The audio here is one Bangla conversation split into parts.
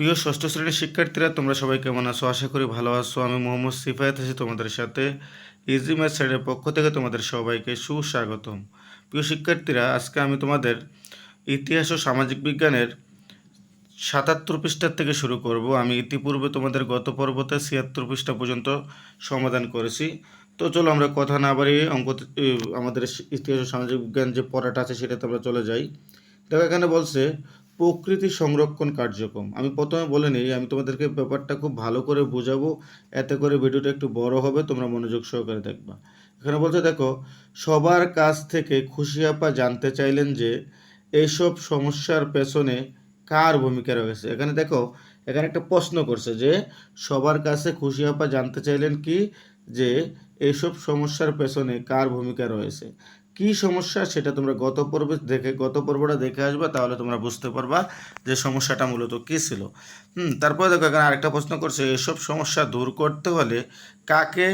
প্রিয় ষষ্ঠ শ্রেণির শিক্ষার্থীরা, তোমরা সবাই কেমন আছো? আশা করি ভালো আছো। আমি মোহাম্মদ সিফায়াত আছি তোমাদের সাথে। ইজি ম্যাথ সাইডের পক্ষ থেকে তোমাদের সবাইকে সুস্বাগতম। প্রিয় শিক্ষার্থীরা, আজকে আমি তোমাদের ইতিহাস ও সামাজিক বিজ্ঞানের সাতাত্তর পৃষ্ঠার থেকে শুরু করব। আমি ইতিপূর্বে তোমাদের গত পর্বতে ছিয়াত্তর পৃষ্ঠা পর্যন্ত সমাধান করেছি। তো চলো আমরা কথা না বাড়িয়ে অঙ্ক আমাদের ইতিহাস ও সামাজিক বিজ্ঞান যে পড়াটা আছে সেটাতে আমরা চলে যাই। দেখো, এখানে বলছে প্রকৃতি সংরক্ষণ কার্যক্রম। আমি প্রথমে বলে নিই, আমি তোমাদেরকে ব্যাপারটা খুব ভালো করে বোঝাবো, এতে করে ভিডিওটা একটু বড় হবে, তোমরা মনোযোগ সহকারে দেখবা। এখানে বলছে, দেখো, সবার কাছ থেকে খুশি আপা জানতে চাইলেন যে এইসব সমস্যার পেছনে কার ভূমিকা রয়েছে। এখানে দেখো, এখানে একটা প্রশ্ন করছে যে, সবার কাছে খুশি আপা জানতে চাইলেন কি? যে এইসব সমস্যার পেছনে কার ভূমিকা রয়েছে। কি সমস্যা সেটা তোমরা গত পর্বে দেখে, গত পর্বটা দেখে আসবে, তাহলে তোমরা বুঝতে পারবা যে সমস্যাটা মূলত কী ছিল। হুম, তারপরে দেখো, এখানে আরেকটা প্রশ্ন করছে, এসব সমস্যা দূর করতে হলে কাকে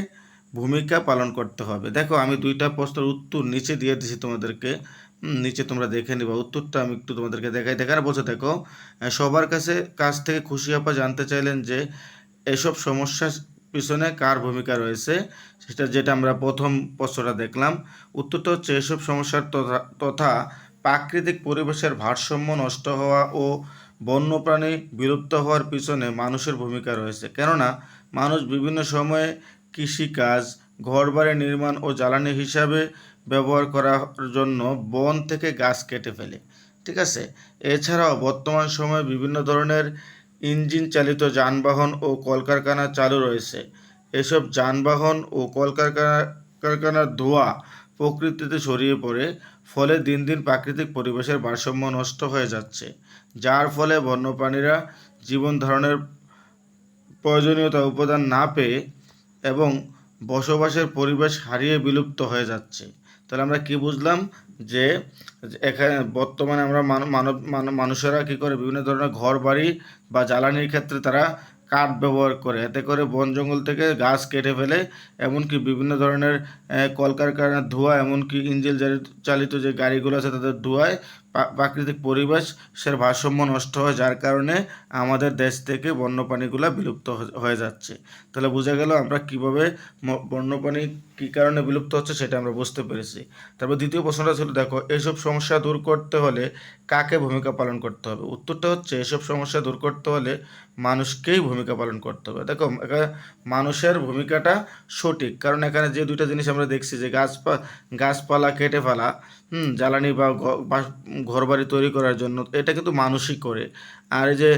ভূমিকা পালন করতে হবে? দেখো, আমি দুইটা প্রশ্নের উত্তর নিচে দিয়ে দিছি তোমাদেরকে। নিচে তোমরা দেখে নিবা, উত্তরটা আমি একটু তোমাদেরকে দেখাই। দেখার বলছে, দেখো সবার কাছে, কাছ থেকে খুশি আপা জানতে চাইলেন যে এসব সমস্যার পিছনে কার ভূমিকা রয়েছে, সেটা যেটা আমরা প্রথম প্রশ্নটা দেখলাম। উত্তরটা হচ্ছে এসব সমস্যার তথা প্রাকৃতিক পরিবেশের ভারসাম্য নষ্ট হওয়া ও বন্যপ্রাণী বিলুপ্ত হওয়ার পিছনে মানুষের ভূমিকা রয়েছে। কেননা, মানুষ বিভিন্ন সময়ে কৃষিকাজ, ঘরবাড়ি নির্মাণ ও জ্বালানি হিসাবে ব্যবহার করার জন্য বন থেকে গাছ কেটে ফেলে। ঠিক আছে? এছাড়াও বর্তমান সময়ে বিভিন্ন ধরনের ইঞ্জিন চালিত যানবাহন ও কলকারখানা চালু রয়েছে। এসব যানবাহন ও কলকারখানা কারখানার ধোঁয়া প্রকৃতিতে ছড়িয়ে পড়ে, ফলে দিন দিন প্রাকৃতিক পরিবেশের ভারসাম্য নষ্ট হয়ে যাচ্ছে। যার ফলে বন্যপ্রাণীরা জীবন ধারণের প্রয়োজনীয়তা উপাদান না পেয়ে এবং বসবাসের পরিবেশ হারিয়ে বিলুপ্ত হয়ে যাচ্ছে। তাহলে আমরা কি বুঝলাম? যে এখানে বর্তমানে আমরা মানব মানুষেরা কি করে বিভিন্ন ধরনের ঘর বাড়ি বা জ্বালানির ক্ষেত্রে তারা কাঠ ব্যবহার করে। এতে করে বন জঙ্গল থেকে গাছ কেটে ফেলে, এমনকি বিভিন্ন ধরনের কলকারখানার ধোঁয়া, এমনকি ইঞ্জিন চালিত যে গাড়িগুলো আছে তাদের ধোঁয়ায় প্রা- প্রাকৃতিক পরিবেশের ভারসাম্য নষ্ট হয় যার কারণে আমাদের দেশ থেকে বন্যপ্রাণীগুলো বিলুপ্ত হয়ে যাচ্ছে। তাহলে বোঝা গেল আমরা কীভাবে বন্যপ্রাণী কী কারণে বিলুপ্ত হচ্ছে সেটা আমরা বুঝতে পেরেছি। তারপর দ্বিতীয় প্রশ্নটা ছিল, দেখো, এসব সমস্যা দূর করতে হলে কাকে ভূমিকা পালন করতে হবে? উত্তরটা হচ্ছে, এসব সমস্যা দূর করতে হলে মানুষকেই ভূমিকা পালন করতে হবে। দেখো এখানে মানুষের ভূমিকাটা সঠিক, কারণ এখানে যে দুইটা জিনিস আমরা দেখছি যে গাছপা, গাছপালা কেটে ফেলা, হুম, জ্বালানি বা ঘরবাড়ি তৈরি করার জন্য, এটা কিন্তু মানুষই করে। আর এই যে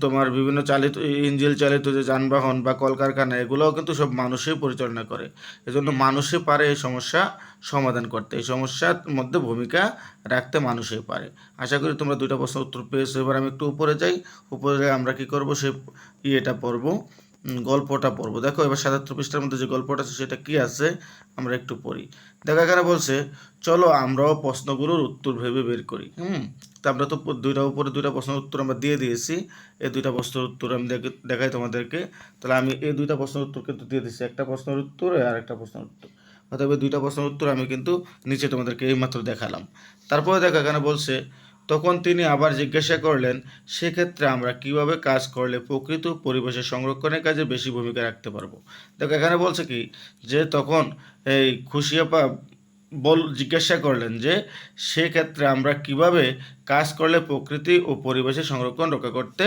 তোমার বিভিন্ন চালিত ইঞ্জিন চালিত যে যানবাহন বা কলকারখানা, এগুলোও কিন্তু সব মানুষই পরিচালনা করে। এজন্য মানুষই পারে এই সমস্যা সমাধান করতে। এই সমস্যার মধ্যে ভূমিকা রাখতে মানুষই পারে। আশা করি তোমরা দুইটা প্রশ্ন উত্তর পেয়েছ। এবার আমি একটু উপরে যাই। উপরে আমরা কি করব সে, ইয়েটা পড়ব। গল্পটা পড়ব। দেখো, এবার সাতাত্তর পৃষ্ঠার মধ্যে যে গল্পটা আছে, সেটা কি আছে? আমরা একটু পড়ি। দেখো, এখানে বলছে, চলো, আমরাও প্রশ্নগুলোর উত্তর ভেবে বের করি। হুম? তা আমরা তো দুইটা উপরে দুইটা প্রশ্নের উত্তর আমরা দিয়ে দিয়েছি। এই দুইটা প্রশ্নের উত্তর আমি দেখ- দেখাই তোমাদেরকে। তাহলে আমি এই দুইটা প্রশ্নের উত্তর কিন্তু দিয়ে দিচ্ছি। একটা প্রশ্নের উত্তর আর একটা প্রশ্নের উত্তর। অতএব দুইটা প্রশ্নের উত্তর আমি কিন্তু নিচে তোমাদেরকে এইমাত্র দেখালাম। তারপরে দেখো, এখানে বলছে তখন তিনি আবার জিজ্ঞাসা করলেন, সেক্ষেত্রে আমরা কীভাবে কাজ করলে প্রকৃত পরিবেশের সংরক্ষণের কাজে বেশি ভূমিকা রাখতে পারব? দেখো, এখানে বলছে কি, যে তখন এই খুশিয়াপা বল, জিজ্ঞাসা করলেন যে, সেক্ষেত্রে আমরা কীভাবে কাজ করলে প্রকৃতি ও পরিবেশের সংরক্ষণ রক্ষা করতে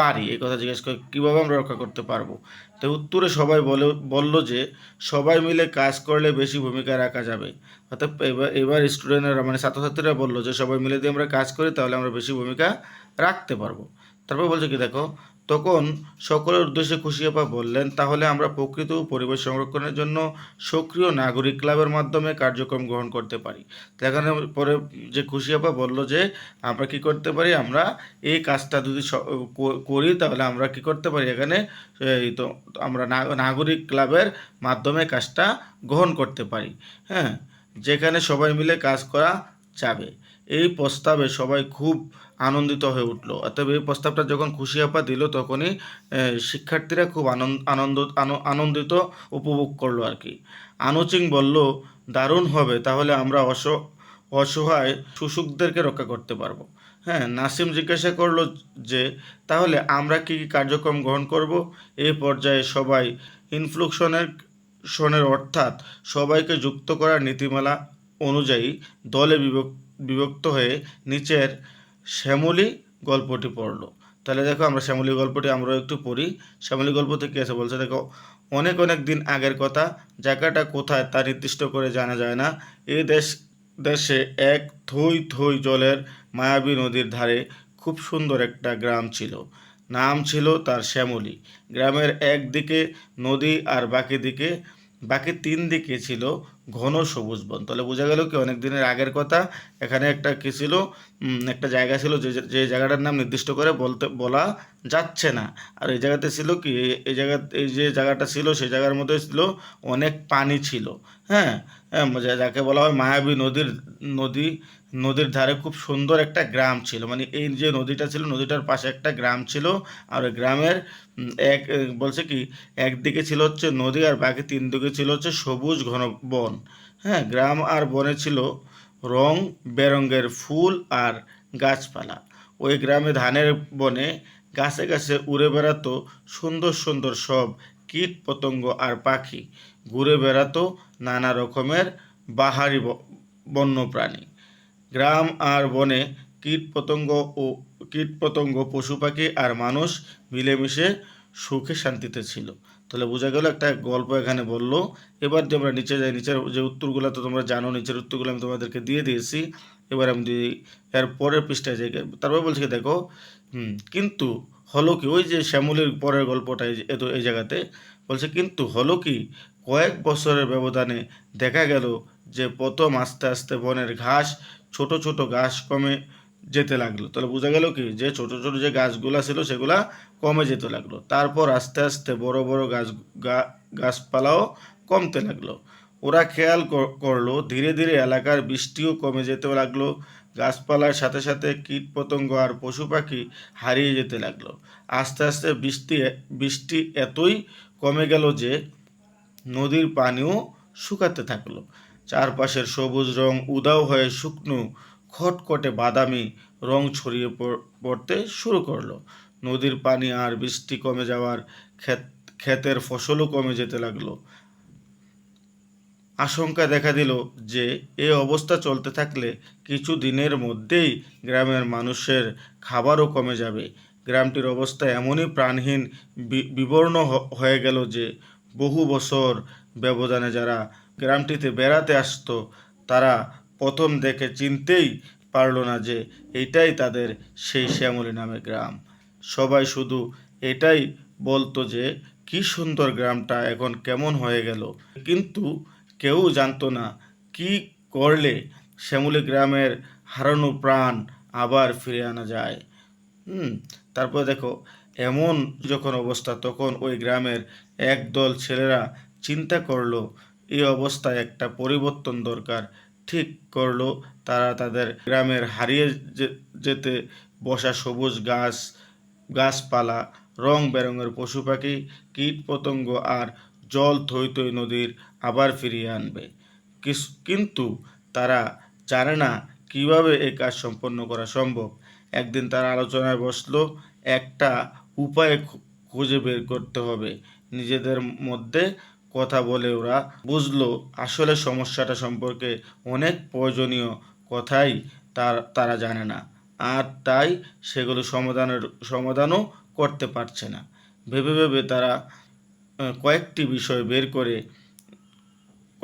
পারি? এই কথা জিজ্ঞেস করে, কীভাবে আমরা রক্ষা করতে পারব? তো উত্তরে সবাই বলে, বলল যে সবাই মিলে কাজ করলে বেশি ভূমিকা রাখা যাবে। অর্থাৎ এবার এবার স্টুডেন্টরা মানে ছাত্রছাত্রীরা বলল যে সবাই মিলে যদি আমরা কাজ করি তাহলে আমরা বেশি ভূমিকা রাখতে পারব। তারপর বলছে কি, দেখো তখন সকলের উদ্দেশ্যে খুশিয়াপা বললেন, তাহলে আমরা প্রকৃত পরিবেশ সংরক্ষণের জন্য সক্রিয় নাগরিক ক্লাবের মাধ্যমে কার্যক্রম গ্রহণ করতে পারি। তো এখানে পরে যে খুশিয়াপা বলল যে, আমরা কি করতে পারি? আমরা এই কাজটা যদি করি, তাহলে আমরা কি করতে পারি এখানে? তো, আমরা নাগরিক ক্লাবের মাধ্যমে কাজটা গ্রহণ করতে পারি। হ্যাঁ যেখানে সবাই মিলে কাজ করা যাবে। এই প্রস্তাবে সবাই খুব আনন্দিত হয়ে উঠল। অতএব এই প্রস্তাবটা যখন খুশি আপা দিল, তখনই শিক্ষার্থীরা খুব আনন্দ আনন্দ, আন- আনন্দিত উপভোগ করল আর কি। আনুচিং বলল, দারুণ হবে, তাহলে আমরা অস, অসহায় শুশুকদেরকে রক্ষা করতে পারব। হ্যাঁ নাসিম জিজ্ঞাসা করল যে, তাহলে আমরা কি কী কার্যক্রম গ্রহণ করব? এই পর্যায়ে সবাই ইনফ্লুকশনের, শনের অর্থাৎ সবাইকে যুক্ত করার নীতিমালা অনুযায়ী দলে বিভক- বিভক্ত হয়ে নিচের শ্যামলী গল্পটি পড়ল। তাহলে দেখো আমরা শ্যামলী গল্পটি আমরাও একটু পড়ি। শ্যামলী গল্পতে কী এসে বলছে? দেখো, অনেক অনেক দিন আগের কথা, জায়গাটা কোথায় তা নির্দিষ্ট করে জানা যায় না। এই দেশ, দেশে এক থই থই জলের মায়াবী নদীর ধারে খুব সুন্দর একটা গ্রাম ছিল। নাম ছিল তার শ্যামলী। গ্রামের একদিকে নদী আর বাকি দিকে বাকি তিন দিকে ছিল ঘন সবুজ বন। তাহলে বোঝা গেল কি অনেক দিনের আগের কথা। এখানে একটা কী ছিল? একটা জায়গা ছিল যে যে জায়গাটার নাম নির্দিষ্ট করে বলতে, বলা যাচ্ছে না। আর এই জায়গাতে ছিল কি? এই- জায়গা, এই যে জায়গাটা ছিল, সেই জায়গার মধ্যে ছিল অনেক পানি ছিল। হ্যাঁ? হ্যাঁ যাকে বলা হয় মায়াবী নদীর, নদী, নদীর ধারে খুব সুন্দর একটা গ্রাম ছিল। মানে এই যে নদীটা ছিল, নদীটার পাশে একটা গ্রাম ছিল আর ওই গ্রামের এক বলছে কি, একদিকে ছিল হচ্ছে নদী আর বাকি তিন দিকে ছিল হচ্ছে সবুজ ঘন বন। হ্যাঁ গ্রাম আর বনে ছিল রং বেরঙ্গের ফুল আর গাছপালা। ওই গ্রামে ধানের বনে গাছে গাছে উড়ে বেড়াতো সুন্দর সুন্দর সব কীট, পতঙ্গ আর পাখি ঘুরে বেড়াতো নানা রকমের বাহারি বন্যপ্রাণী। গ্রাম আর বনে কীট, পতঙ্গ ও, কীট, পতঙ্গ, পশু পাখি আর মানুষ মিলেমিশে সুখে শান্তিতে ছিল। তাহলে বোঝা গেল একটা গল্প এখানে বলল। এবার যে আমরা নিচে যাই, নিচের যে উত্তরগুলো তো তোমরা জানো, নিচের উত্তরগুলো আমি তোমাদেরকে দিয়ে দিয়েছি। এবার আমি এর পরের পৃষ্ঠায় যাই, তারপর বলছি দেখো কিন্তু হলো কি? ওই যে শ্যামলের পরের গল্পটা এতো, এই জায়গাতে বলছে, কিন্তু হলো কি? কয়েক বছরের ব্যবধানে দেখা গেল যে প্রথম আস্তে আস্তে বনের ঘাস ছোট ছোট ঘাস কমে যেতে লাগল। তাহলে বোঝা গেল কি? যে ছোট ছোট যে গাছগুলা ছিল, সেগুলা কমে যেতে লাগল। তারপর আস্তে আস্তে বড় বড় গাছ গাছপালাও কমতে লাগল। ওরা খেয়াল কর- করল, ধীরে ধীরে এলাকার বৃষ্টিও কমে যেতে লাগল। গাছপালার সাথে সাথে কীট পতঙ্গ আর পশু পাখি হারিয়ে যেতে লাগল। আস্তে আস্তে বৃষ্টি বৃষ্টি এতই কমে গেল যে নদীর পানিও শুকাতে থাকল। চারপাশের সবুজ রং উদাও হয়ে শুকনো, খটখটে বাদামি রং ছড়িয়ে পড়- পড়তে শুরু করল। নদীর পানি আর বৃষ্টি কমে যাওয়ার ক্ষেত, ক্ষেতের ফসলও কমে যেতে লাগল। আশঙ্কা দেখা দিল যে, এ অবস্থা চলতে থাকলে কিছু দিনের মধ্যেই গ্রামের মানুষের খাবারও কমে যাবে। গ্রামটির অবস্থা এমনই প্রাণহীন বিবর্ণ হয়ে গেল যে, বহু বছর ব্যবধানে যারা গ্রামটিতে বেড়াতে আসতো, তারা প্রথম দেখে চিনতেই পারল না যে, এটাই তাদের সেই শ্যামলী নামে গ্রাম। সবাই শুধু এটাই বলতো যে, কি সুন্দর গ্রামটা এখন কেমন হয়ে গেল। কিন্তু কেউ জানতো না কি করলে শ্যামলী গ্রামের হারানো প্রাণ আবার ফিরে আনা যায়। হুম, তারপর দেখো, এমন যখন অবস্থা, তখন ওই গ্রামের একদল ছেলেরা চিন্তা করল, এই অবস্থায় একটা পরিবর্তন দরকার। ঠিক করল, তারা তাদের গ্রামের হারিয়ে যেতে বসা সবুজ গাছ, গাছপালা, রং বেরঙের পশু পাখি কীট পতঙ্গ আর জল থই নদীর আবার ফিরিয়ে আনবে। কিন্তু তারা জানে না কীভাবে এই কাজ সম্পন্ন করা সম্ভব। একদিন তারা আলোচনায় বসল, একটা উপায় খুঁজে বের করতে হবে। নিজেদের মধ্যে কথা বলে ওরা বুঝলো, আসলে সমস্যাটা সম্পর্কে অনেক প্রয়োজনীয় কথাই তার তারা জানে না। আর তাই সেগুলো সমাধানের সমাধানও করতে পারছে না। ভেবে ভেবে তারা কয়েকটি বিষয় বের করে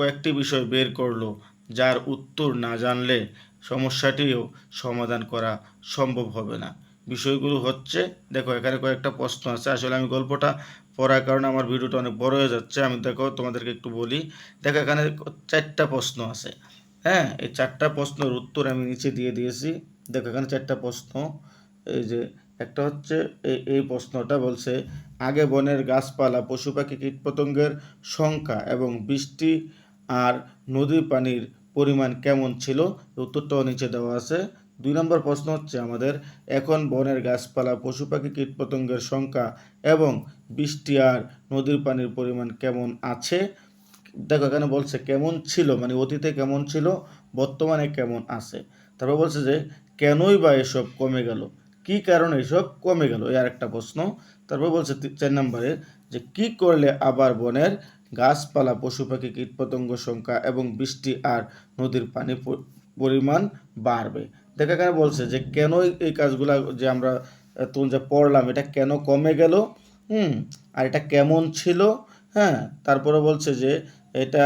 কয়েকটি বিষয় বের করল, যার উত্তর না জানলে সমস্যাটিও সমাধান করা সম্ভব হবে না। বিষয়গুলো হচ্ছে, দেখো, এখানে কয়েকটা প্রশ্ন আছে। আসলে আমি গল্পটা পড়ার কারণে আমার ভিডিওটা অনেক বড় হয়ে যাচ্ছে। আমি দেখো, তোমাদেরকে একটু বলি। দেখো, এখানে চারটা প্রশ্ন আছে। হ্যাঁ এই চারটা প্রশ্নের উত্তর আমি নিচে দিয়ে দিয়েছি। দেখো, এখানে চারটা প্রশ্ন। এই যে, একটা হচ্ছে এই প্রশ্নটা বলছে, আগে বনের গাছপালা, পশু পাখি, কীটপতঙ্গের সংখ্যা এবং বৃষ্টি আর নদীর পানির পরিমাণ কেমন ছিল? উত্তরটাও নিচে দেওয়া আছে। দুই নম্বর প্রশ্ন হচ্ছে আমাদের, এখন বনের গাছপালা, পশু পাখি, কীটপতঙ্গের সংখ্যা এবং বৃষ্টি আর নদীর পানির পরিমাণ কেমন আছে? দেখো, এখানে বলছে কেমন ছিল মানে অতীতে কেমন ছিল, বর্তমানে কেমন আছে। তারপর বলছে যে, কেনই বা এসব কমে গেল? কি কারণে এসব কমে গেল? এই আরেকটা প্রশ্ন। তারপর বলছে চার নম্বরে যে, কি করলে আবার বনের গাছপালা পশু পাখি কীটপতঙ্গ সংখ্যা এবং বৃষ্টি আর নদীর পানি পরিমাণ বাড়বে। দেখা এখানে বলছে যে, কেন এই কাজগুলা যে আমরা তুমি যে পড়লাম, এটা কেন কমে গেল? হুম, আর এটা কেমন ছিল? হ্যাঁ তারপরে বলছে যে, এটা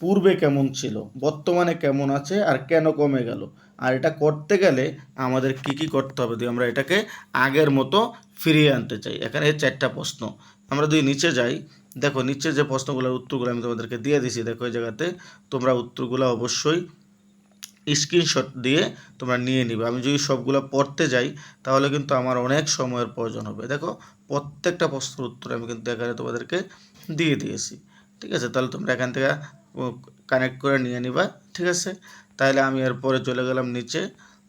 পূর্বে কেমন ছিল, বর্তমানে কেমন আছে আর কেন কমে গেল? আর এটা করতে গেলে আমাদের কি কি করতে হবে? যদি আমরা এটাকে আগের মতো ফিরিয়ে আনতে চাই। এখানে চারটা প্রশ্ন। আমরা যদি নিচে যাই দেখো নিচে যে প্রশ্নগুলোর উত্তরগুলো আমি তোমাদেরকে দিয়ে দিছি, দেখো, এই জায়গাতে তোমরা উত্তরগুলো অবশ্যই স্ক্রিনশট দিয়ে তোমরা নিয়ে নিবে। আমি যদি সবগুলো পড়তে যাই, তাহলে কিন্তু আমার অনেক সময়ের প্রয়োজন হবে। দেখো, প্রত্যেকটা প্রশ্নের উত্তর আমি কিন্তু এখানে তোমাদেরকে দিয়ে দিয়েছি। ঠিক আছে? তাহলে তোমরা এখান থেকে কানেক্ট করে নিয়ে নিবা। ঠিক আছে? তাহলে আমি এরপরে চলে গেলাম নিচে।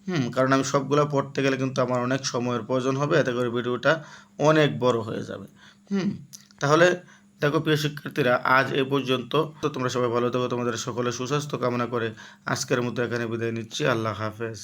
হুম, কারণ আমি সবগুলো পড়তে গেলে কিন্তু আমার অনেক সময়ের প্রয়োজন হবে। এতে করে ভিডিওটা অনেক বড় হয়ে যাবে। হুম, তাহলে দেখো, প্রিয় শিক্ষার্থীরা, আজ এ পর্যন্ত। তো তোমরা সবাই ভালো থাকো, তোমাদের সকলে সুস্বাস্থ্য কামনা করে আজকের মতো এখানে বিদায় নিচ্ছি। আল্লাহ হাফেজ।